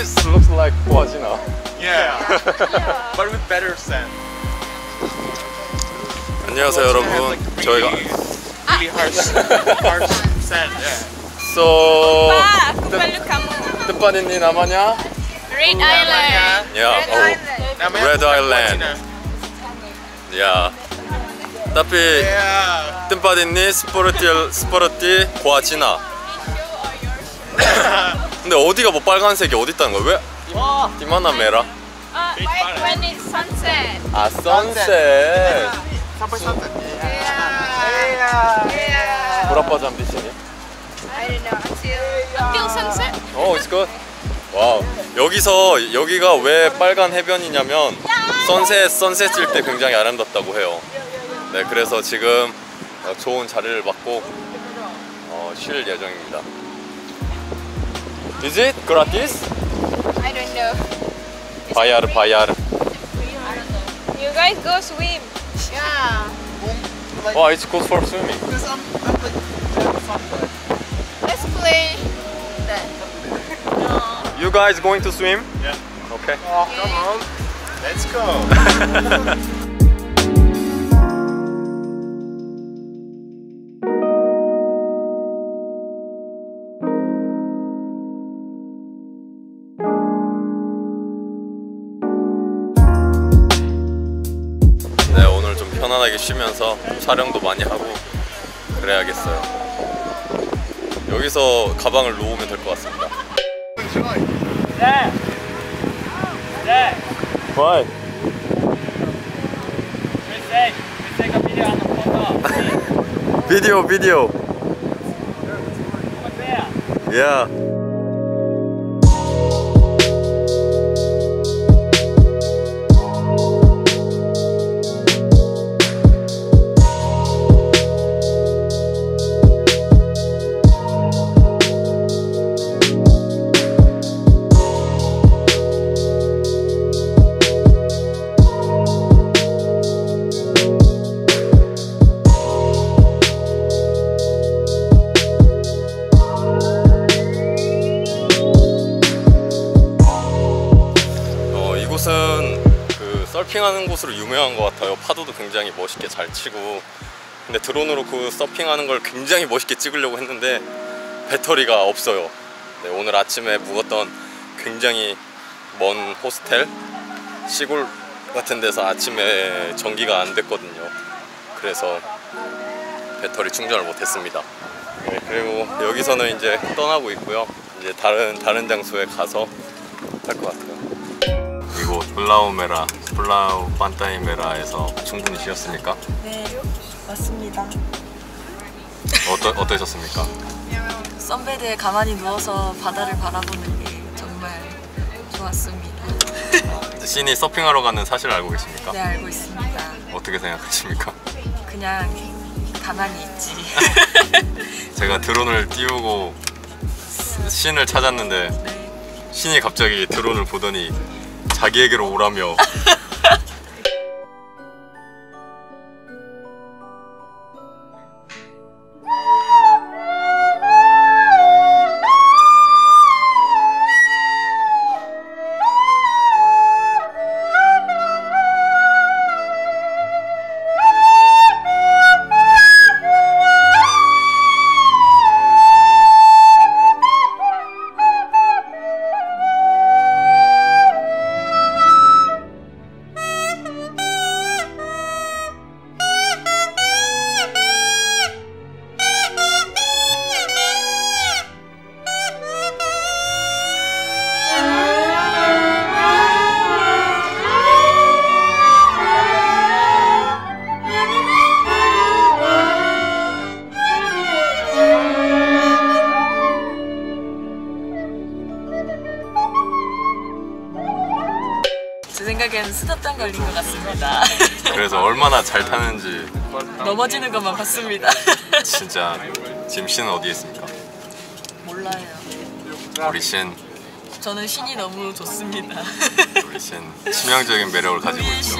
This looks like Huajina. Yeah. but with better sand. 안녕하세요 여러분. 저희가 really harsh, harsh sand. Yeah. so ini namanya Red Island. Red oh Red Island. Ya. Tapi Yeah. tempat ini seperti seperti Huajina. 근데 어디가 뭐 빨간색이 어디 있다는 거야? 왜? 디마나 메라. Uh, when it's sunset. 아 sunset. Sampai sunset. Yeah. Yeah. di sini? I don't know until until sunset. 어, it's good. 와우. 여기서 여기가 왜 빨간 해변이냐면 선셋 선셋일 때 굉장히 아름답다고 해요. 네, 그래서 지금 어, 좋은 자리를 맡고 어, 쉴 예정입니다. Is it gratis? I don't know. Payar, payar. You guys go swim. Yeah. Oh, it's cool for swimming. Because I'm, Let's play that. You guys going to swim? Yeah. Okay. Oh, come on. Let's go. 편안하게 쉬면서 촬영도 많이 하고 그래야겠어요. 여기서 가방을 놓으면 될 것 같습니다. Why? Video, video. Yeah. 서핑하는 곳으로 유명한 것 같아요. 파도도 굉장히 멋있게 잘 치고. 근데 드론으로 그 서핑하는 걸 굉장히 멋있게 찍으려고 했는데 배터리가 없어요. 네, 오늘 아침에 묵었던 굉장히 먼 호스텔 시골 같은 데서 아침에 전기가 안 됐거든요. 그래서 배터리 충전을 못했습니다. 네, 그리고 여기서는 이제 떠나고 있고요. 이제 다른 다른 장소에 가서 할 것 같아요. 이곳 플라우메라, 플라우 판타이메라에서 충분히 쉬었습니까? 네, 맞습니다. 어떠, 어떠셨습니까? 선베드에 가만히 누워서 바다를 바라보는 게 정말 좋았습니다. 신이 서핑하러 가는 사실을 알고 계십니까? 네, 알고 있습니다. 어떻게 생각하십니까? 그냥 가만히 있지. 제가 드론을 띄우고 신을 찾았는데 네. 신이 갑자기 드론을 보더니 자기에게로 오라며 생각엔 스탑장 걸린 것 같습니다. 그래서 얼마나 잘 타는지 넘어지는 것만 봤습니다. 진짜 지금 신은 어디에 있습니까? 몰라요. 우리 신 저는 신이 너무 좋습니다. 우리 신 치명적인 매력을 가지고 있죠.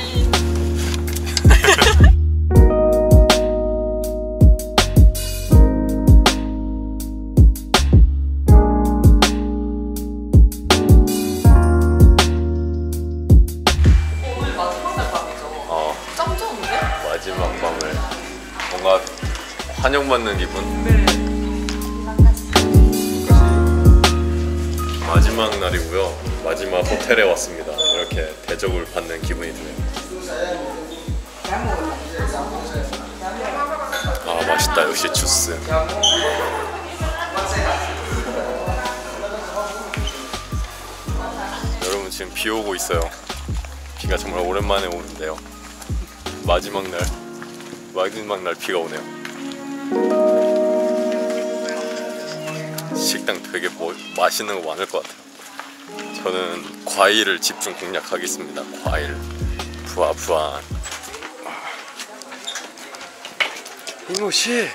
신. 환영받는 기분. 네. 마지막 날이고요. 마지막 호텔에 왔습니다. 이렇게 대접을 받는 기분이 드네요. 아 맛있다 역시 주스. 여러분 지금 비 오고 있어요. 비가 정말 오랜만에 오는데요. 마지막 날 마지막 날 비가 오네요. 식당 되게 뭐, 맛있는 거 많을 것 같아요. 저는 과일을 집중 공략하겠습니다. 과일 부아부안. 이모씨.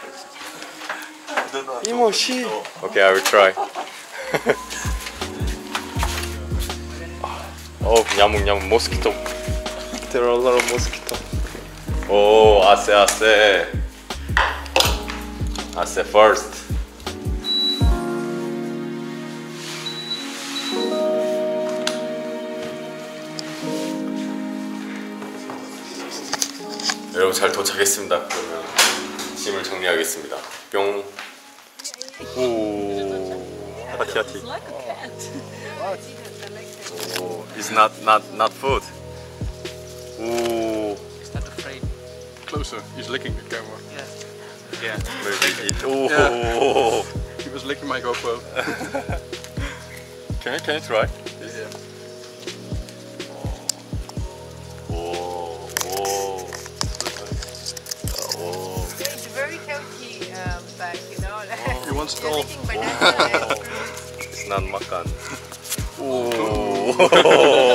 이모씨. Okay, I will try. 냐묵 냐묵 모스키토. There are a lot of mosquito. 오, 아세 아세. 아세 first. 여러분 잘 도착했습니다. 그러면 짐을 정리하겠습니다. 뿅. 오. 하티 하티. A. 오. It's not not not food. 오. He's not afraid. Closer. He's licking the camera. Yeah. Yeah. Maybe. Oh. Yeah. he was licking my GoPro. can I can I try? Yeah. Oh. Oh. Oh. So it's very healthy um, bag, you know. Like you want it all. it's not makan. Oh.